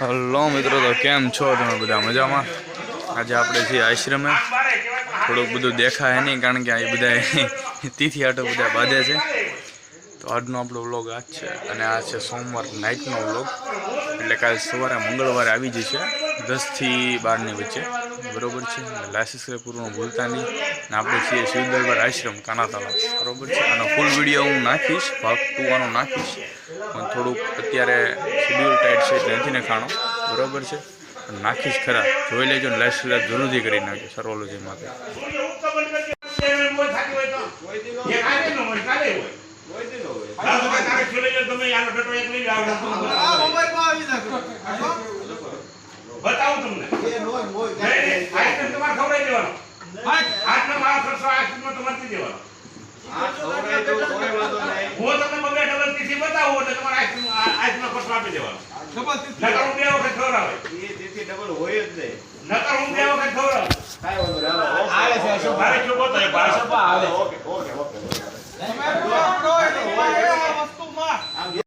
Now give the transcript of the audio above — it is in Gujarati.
હલો મિત્રો, તો કેમ છો તમે બધા મજામાં? આજે આપણે છીએ આશ્રમે. થોડુંક બધું દેખાય નહીં, કારણ કે આ બધા તિથિ આટો બધા બાંધે છે. તો આજનો આપણો વ્લોગ આ છે, અને આ છે સોમવાર નાઇટનો વ્લોગ એટલે કાલે સવારે મંગળવારે આવી જશે. દસથી બારની વચ્ચે બરાબર છે? લાઈક સબસ્ક્રાઈબ કરવાનું ભૂલતા નહીં. અને આપણે છીએ શિવ દરબાર આશ્રમ કાના તળાવ બરોબર છે? આનો ફૂલ વીડિયો હું નાખીશ ભાગ ટુ આનો નાખીશ. પણ થોડુંક અત્યારે શેડ્યુલ ટાઈટ છે એટલે નથી ખાણો બરાબર છે? નાખીશ ખરા. જોઈ લેજો ને લાઈક સબસ્ક્રાઈબ જરૂરથી કરી નાખજો સર્વોલોજી માટે. બતાવું તમને નહીં, આઈટમ તમારે ખવડાવી મોબાઈલમાં આવી ખર્ચો આઈટમનો છે નથી દેવાનો. હું તમને બબે ડબલ તીથી બતાવું એટલે તમારે આઈટમ આ- આઈટમનો ખર્ચો આપી દેવાનો. નકર હું બે વખત ખવડાવે. નકર હું બે વખત ખવડાવું. ભાવે શું કહો ઓકે ઓકે ભાવે.